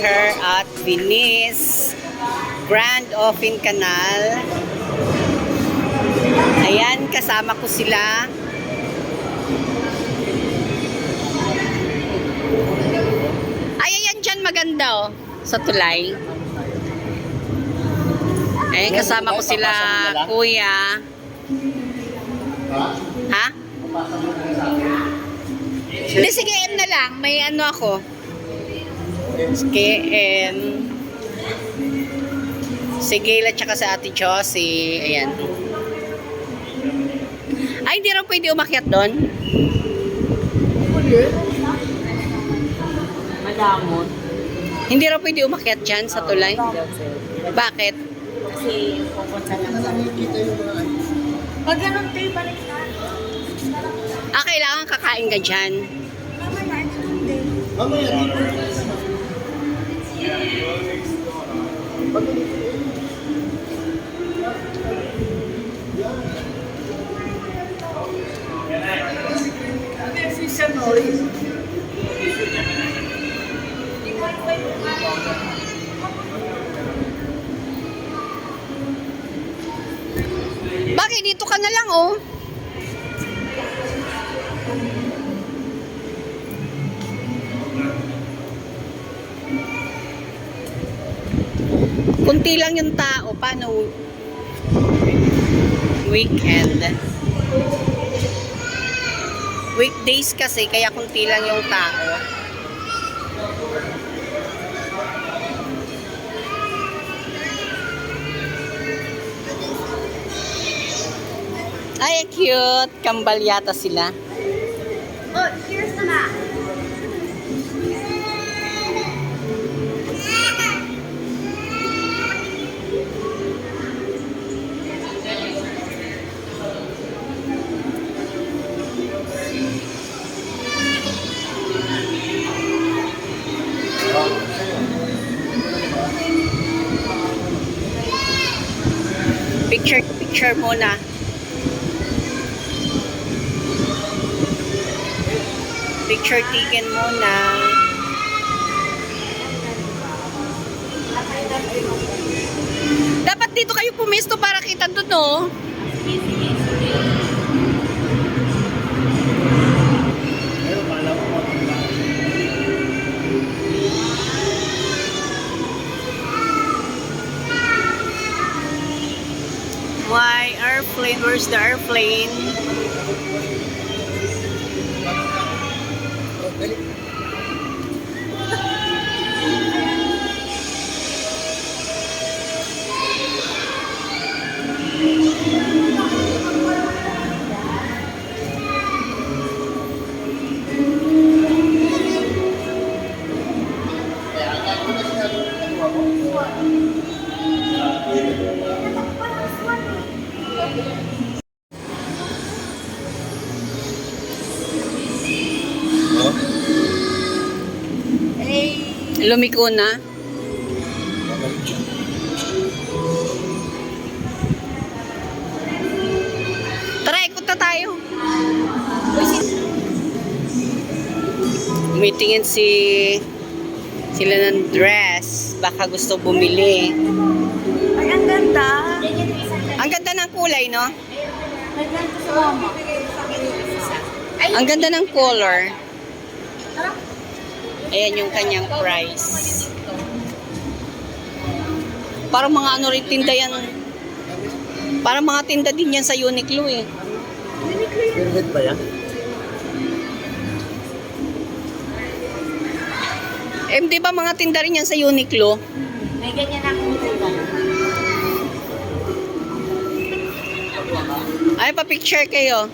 here at Venice Grand Open Canal. Ayan, kasama ko sila. Ay, ayan dyan maganda oh, sa tulay. Ayan, kasama ko sila, kuya. Ha? Hindi, sige, M na lang. May ano ako. Sige, M. Si Gayla tsaka sa Ate Josie. Ayan. Ay, hindi raw pwede umakyat doon. Madamot. Hindi raw pwede umakyat dyan sa tulay. Bakit? Kasi pupunta lang sa... Pag ganun tayo, balik na. Ah, kailangan kakain ka dyan. Mamaya, ganun Bakit? Dito ka na lang, oh. Kunti lang yung tao. Paano? Weekend. Weekdays kasi, kaya kunti lang yung tao. Ay, cute. Kambal yata sila. Picture muna. Picture taken muna. Dapat dito kayo pumesto para kita doon, no? Airplane? Where's the airplane? Lumiko na. Tara, ikot na tayo. Umitingin si sila ng dress. Baka gusto bumili. Ay, ang ganda. Ang ganda ng kulay, no? Ang ganda ng color. Ayan yung kanyang price. Parang mga ano rin tinda yan. Parang mga tinda din yan sa Uniqlo eh. Velvet ba yan? Eh, di ba mga tinda rin yan sa Uniqlo? may ganyan akong ganda. Ay, pa-picture kayo.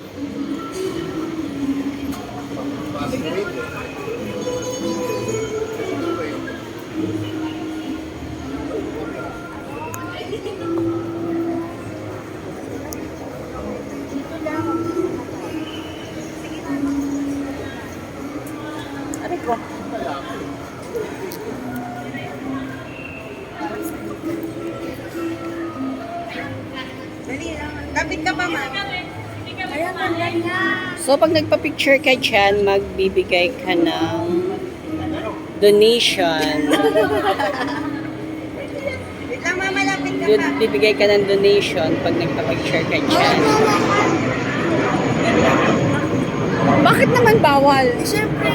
So, pag nagpa-picture ka dyan, magbibigay ka ng donation. Yun, bibigay ka ng donation pag nagpapag-share ka dyan. Bakit naman bawal? Siyempre.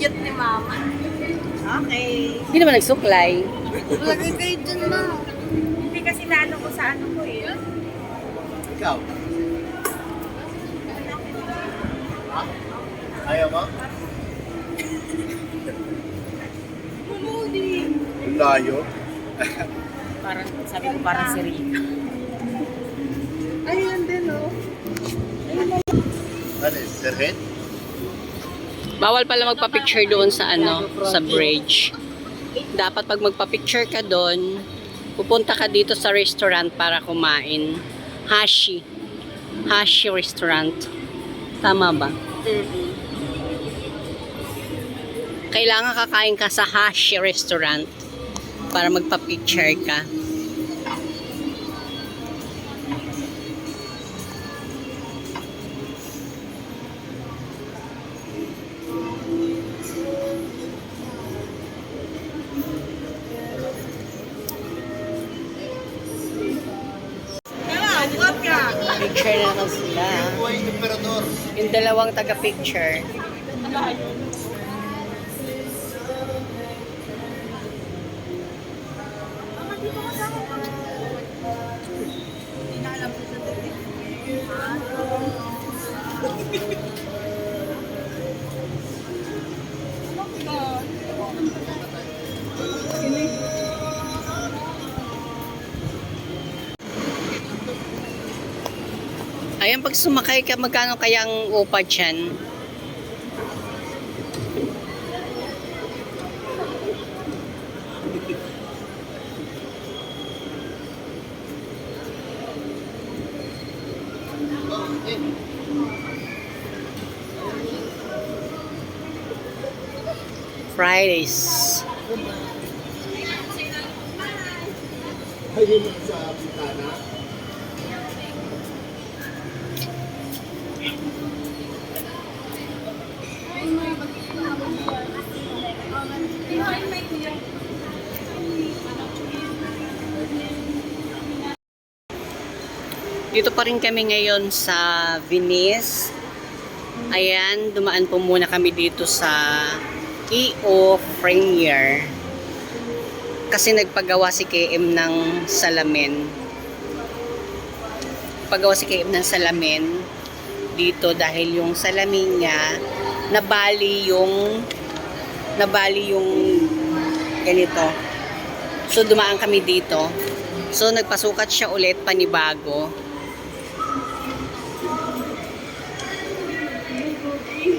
Cute ni mama. Okay. Hindi naman nagsuklay. Lagay kayo dun na. Hindi kasi naano ko sa ano ko eh. Ikaw? Ha? Ayaw mo? Ang layo. Parang, sabi ko parang si Rika. Ayun din oh. Ano yun? Bawal pala magpa-picture doon sa ano, sa bridge. Dapat pag magpa-picture ka doon, pupunta ka dito sa restaurant para kumain. Hashi. Hashi restaurant. Tama ba? Kailangan kakain ka sa Hashi restaurant para magpa-picture ka. Dalawang taga-picture. Ayan, pag sumakay ka, magkano kaya ang upa dyan? Fridays. Dito pa rin kami ngayon sa Venice. Ayan, dumaan po muna kami dito sa EO Premier. Kasi nagpagawa si KM ng salamin. Pagawa si KM ng salamin dito dahil yung salamin niya nabali yung nabali yung ganito. So dumaan kami dito. So nagpasukat siya ulit panibago.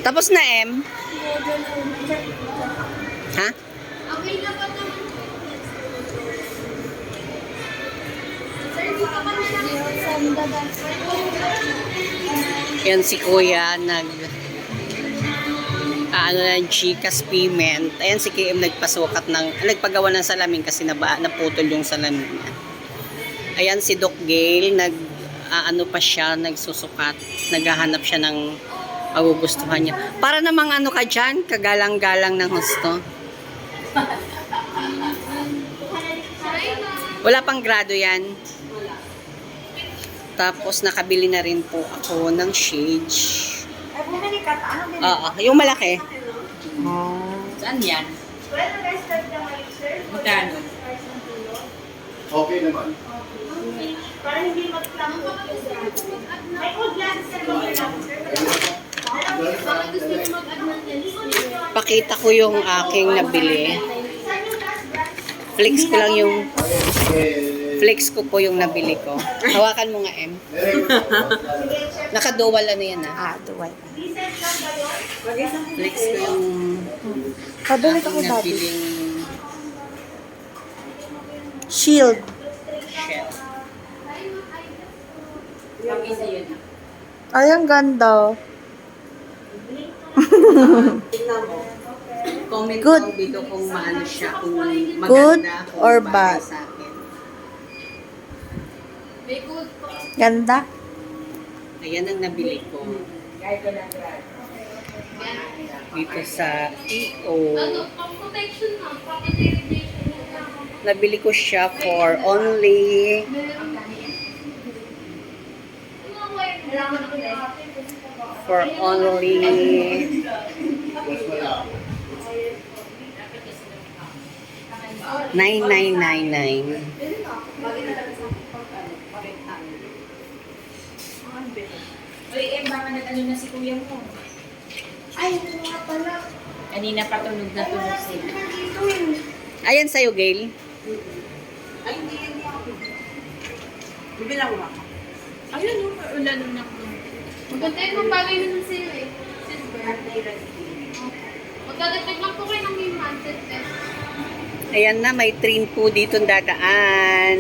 Tapos na M. Ha? Yan si Kuya nag ah, ano na Gcash payment. Ayan si KM nagpasukat ng nagpagawa ng salamin kasi naba, naputol yung salamin niya. Ayan si Doc Gail nag ah, ano pa siya nagsusukat. Naghahanap siya ng magugustuhan niya. Para namang ano ka dyan, kagalang-galang ng husto. Wala pang grado yan. Tapos nakabili na rin po ako ng shades. Ay, bumili ka. Ano bumili? Oo, yung malaki. Saan yan? Magkano? Okay naman. Pakita ko yung aking nabili. Flex ko lang yung flex ko po yung nabili ko. Hawakan mo nga, M. Nakaduwal ano yan ah. Ah, duwal. Flex ko yung Pabili ko aking dati. nabiling Shield. shell. Ay, ang ganda. Comment Good. Good. dito kung maano siya, kung maganda, Good kung or bagay bad? sa akin. Ganda. Ayan ang nabili ko. Dito sa EO. Ano. Nabili ko siya for only Meron. Kailangan ako na for only Mas wala. 9999. Uy, eh, baka nag-ano na si kuya mo. Ay, ito nga pala. Kanina pa tunog na tunog sila. Eh. Ayan sa'yo, Gail. Ay, hindi yan ako. Bibilang mo ako. Ayun, ulan na ako. Maganda yun kung bagay naman sa'yo eh. Silver. Magdadagdag lang po kayo ng may manted eh. Ayan na, may train po dito dadaan.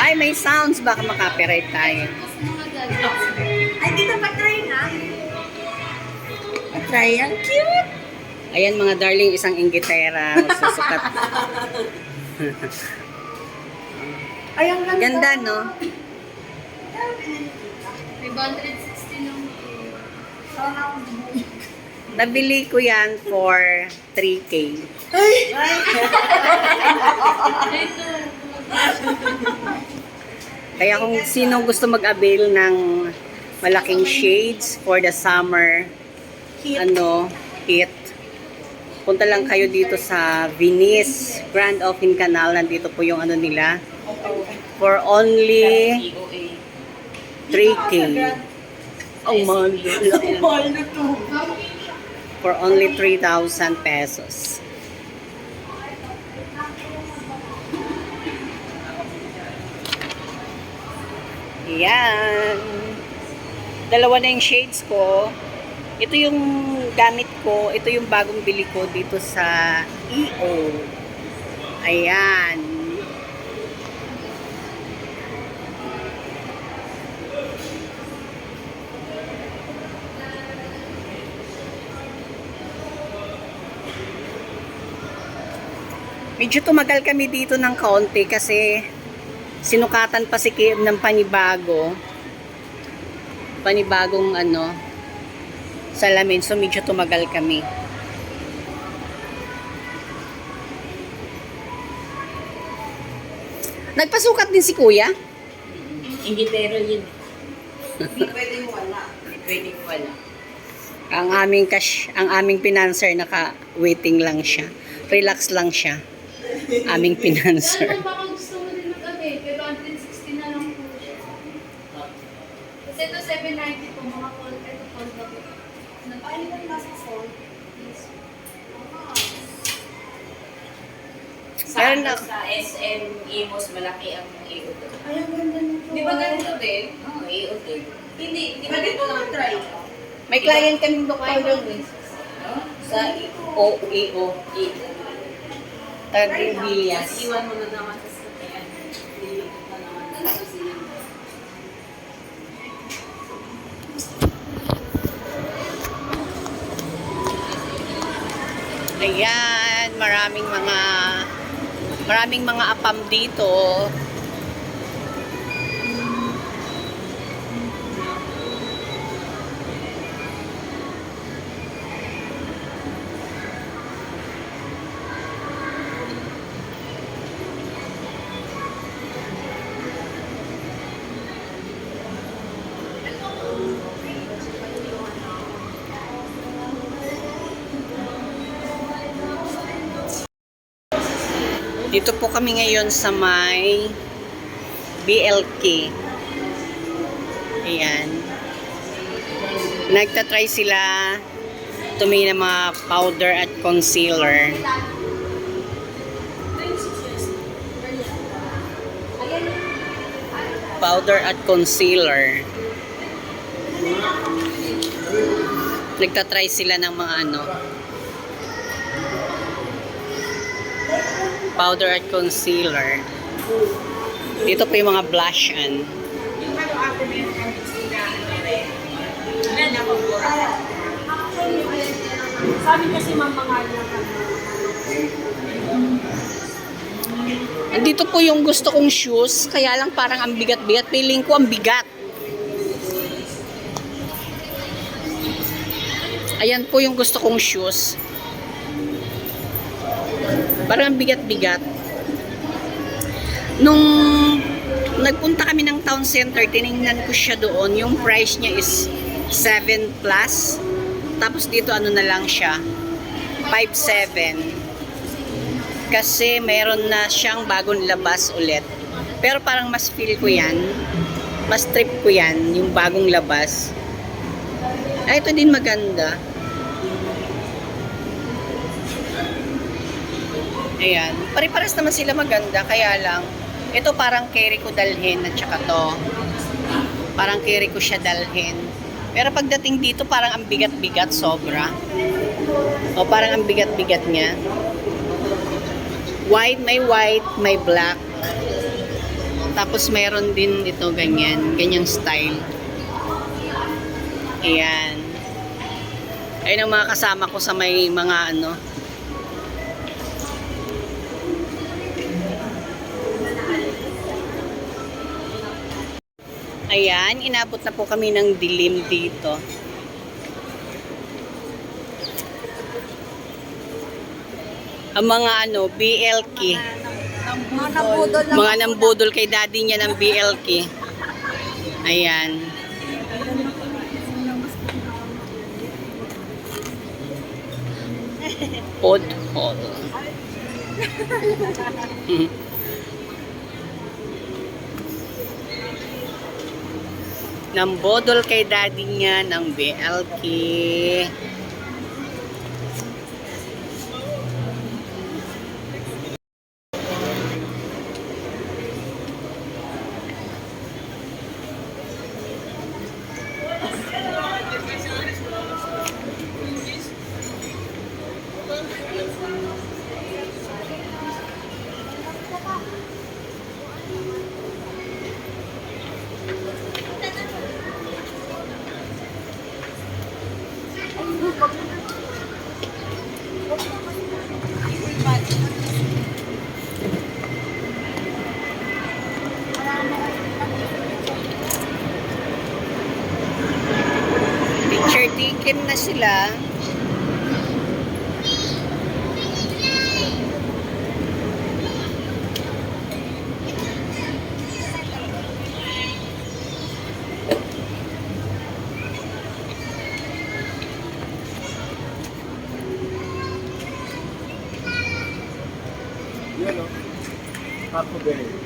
Ay, may sounds. Baka makapiright tayo. Ay, dito pa try na. Try yan. Cute. Ayan mga darling, isang inggitera. Magsusukat. Ay, ang ganda. Ganda, no? May 160 lang. Nabili ko yan for 3K. Ito. Kaya kung sino gusto mag-avail ng malaking shades for the summer, ano, heat, punta lang kayo dito sa Venice Grand Open Canal. Nandito po yung ano nila. For only EOA. 3K. Oh, mahal. Mahal na to. For only 3,000 pesos. Yan. Dalawa na yung shades ko. Ito yung gamit ko. Ito yung bagong bili ko dito sa EO. Ayan. Medyo tumagal kami dito ng kaunti kasi sinukatan pa si Kim ng panibago. Panibagong ano, salamin. So medyo tumagal kami. Nagpasukat din si Kuya? Ingitero yun. Hindi pwedeng wala. Hindi pwedeng wala. Ang aming cash, ang aming financer naka-waiting lang siya. Relax lang siya. Aming financer. Ano baka gusto mo din mag-avail? Kay 160 na lang po siya. Kasi ito 790 po, mga call, ito call ba po? Ano ba nasa? Yes. Sa, ano, na- sa SM Imos, malaki ang EO doon. Ay, ang ganda nito. Di ba ganito din? Oo, oh, EO din. Hindi, di ba dito lang try? May client kaming doktor doon eh. Sa O, EO. EO. Tagribilias. Iwan mo na naman sa sakyan. Lilipat na naman. Ayan, maraming mga maraming mga apam dito. Dito po kami ngayon sa may BLK. Ayan. Nagtatry sila tumingin ng mga powder at concealer. Powder at concealer. Nagtatry sila ng mga ano, powder at concealer. Dito po yung mga blush on. Yung ano ako na yung sila, ano rin. Yan ako, Sa amin kasi kami. Andito po yung gusto kong shoes, kaya lang parang ang bigat-bigat. Feeling ko ang bigat. Ayan po yung gusto kong shoes. Parang ang bigat-bigat. Nung nagpunta kami ng town center, tiningnan ko siya doon. Yung price niya is 7 plus. Tapos dito ano na lang siya, 5.7. Kasi meron na siyang bagong labas ulit. Pero parang mas feel ko yan. Mas trip ko yan, yung bagong labas. Ay, ito din maganda. Ayan. Pare-pares naman sila maganda, kaya lang, ito parang carry ko dalhin at saka to. Parang carry ko siya dalhin. Pero pagdating dito, parang ang bigat-bigat, sobra. O parang ang bigat-bigat niya. White, may white, may black. Tapos mayroon din ito ganyan, ganyang style. Ayan. Ayun ang mga kasama ko sa may mga ano, Ayan, inabot na po kami ng dilim dito. Ang mga ano, BLK. Mga nabudol lang. Mga nambudol kay daddy niya ng BLK. Ayan. Pod hol. Nambodol kay daddy niya ng BLK. Picture Bell.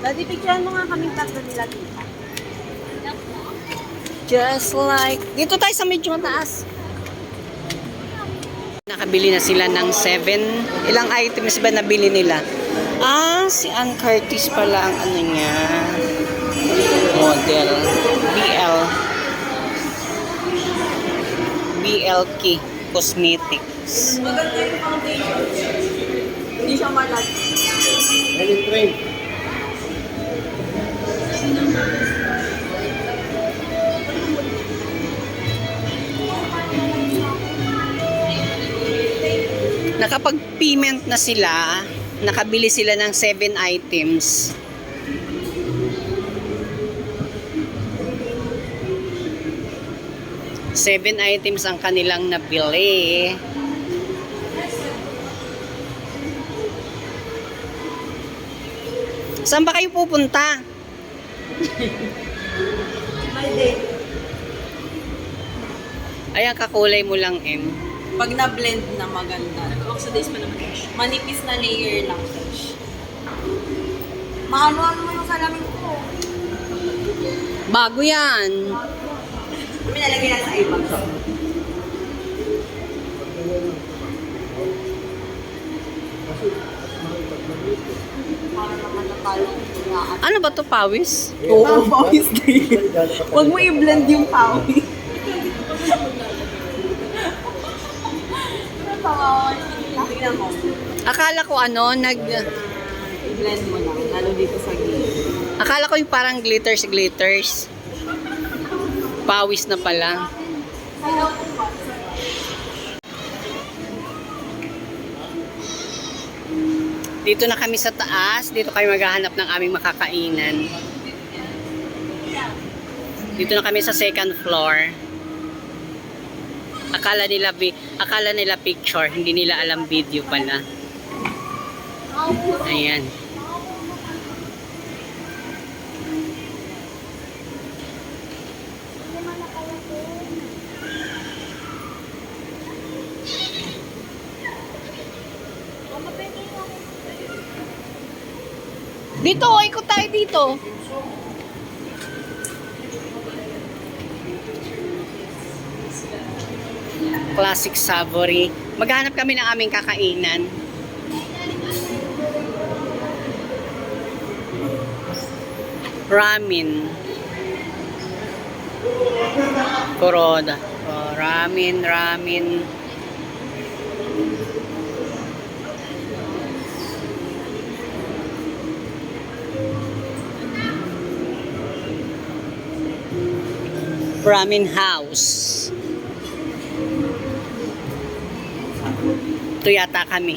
Daddy, picturean mo nga kaming tatlo nila tita. Just like... Dito tayo sa medyo mataas. Nakabili na sila ng 7. Ilang items ba nabili nila? Ah, si Ann Curtis pala ang ano niya. Model. BL. BLK Cosmetics. Maganda yung foundation. Hindi siya malat. Helen Train. Nakapag-payment na sila, nakabili sila ng 7 items. Seven items ang kanilang nabili. Saan ba kayo pupunta? Ayan, kakulay mo lang, M. Pag na-blend na maganda. Oxidize pa naman siya. Manipis na layer lang siya. Maano-ano mo yung salamin ko. Bago yan. Kami nalagay na sa iba. Para naman napalong nga. Ano ba to pawis? Oo, pawis din. Huwag mo i-blend yung pawis. Tingnan mo. Akala ko ano, nag... I-blend mo lang. Lalo dito sa gilid. Akala ko yung parang glitters, glitters. Pawis na pala. Dito na kami sa taas. Dito kami maghahanap ng aming makakainan. Dito na kami sa second floor. Akala nila vi- akala nila picture, hindi nila alam video pala. Ayan. Dito, ikot tayo dito. Classic Savory. Maghanap kami ng aming kakainan. Ramen. Kuroda. Oh, ramen, ramen. Ramen House. Ito yata kami.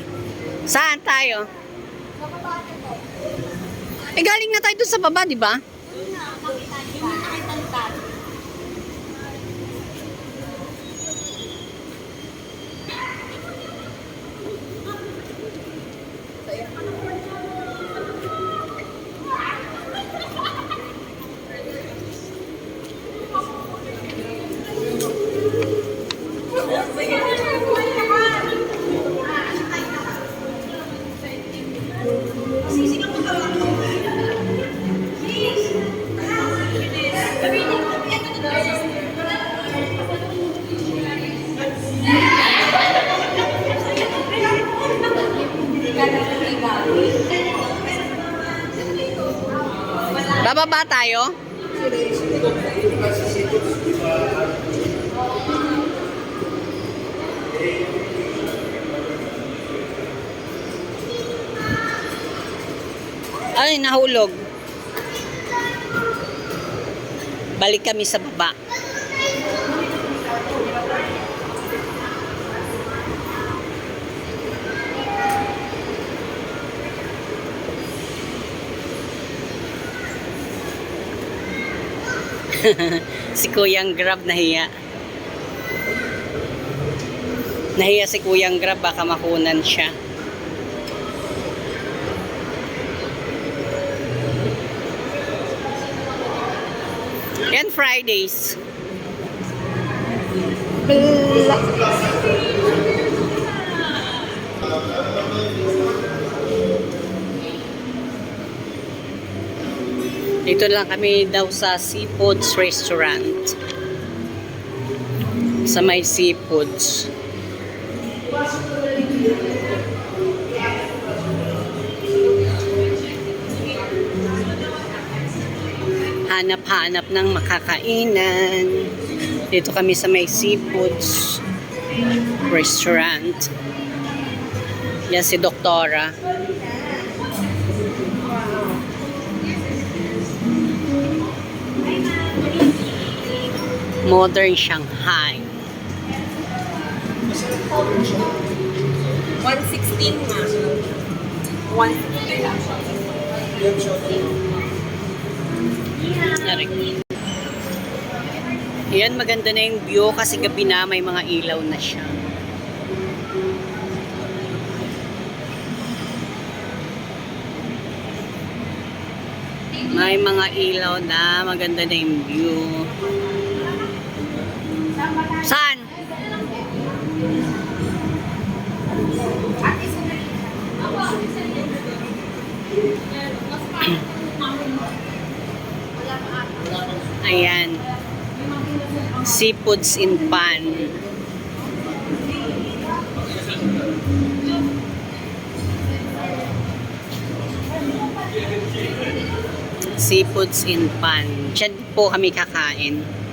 Saan tayo? Eh, galing na tayo dun sa baba, di ba? Tayo? Ay, nahulog. Balik kami sa baba. si Kuyang Grab nahiya. Nahiya si Kuyang Grab, baka makunan siya. Yan Fridays. Dito lang kami daw sa Seafoods Restaurant. Sa may Seafoods. Hanap-hanap ng makakainan. Dito kami sa may Seafoods Restaurant. Yan si Doktora. Modern Shanghai. 116 nga. 116. Narik. Yan, maganda na yung view kasi gabi na may mga ilaw na siya. May mga ilaw na maganda na yung view. Saan? Ayan. Seafoods in pan. Seafoods in pan. Diyan po kami kakain.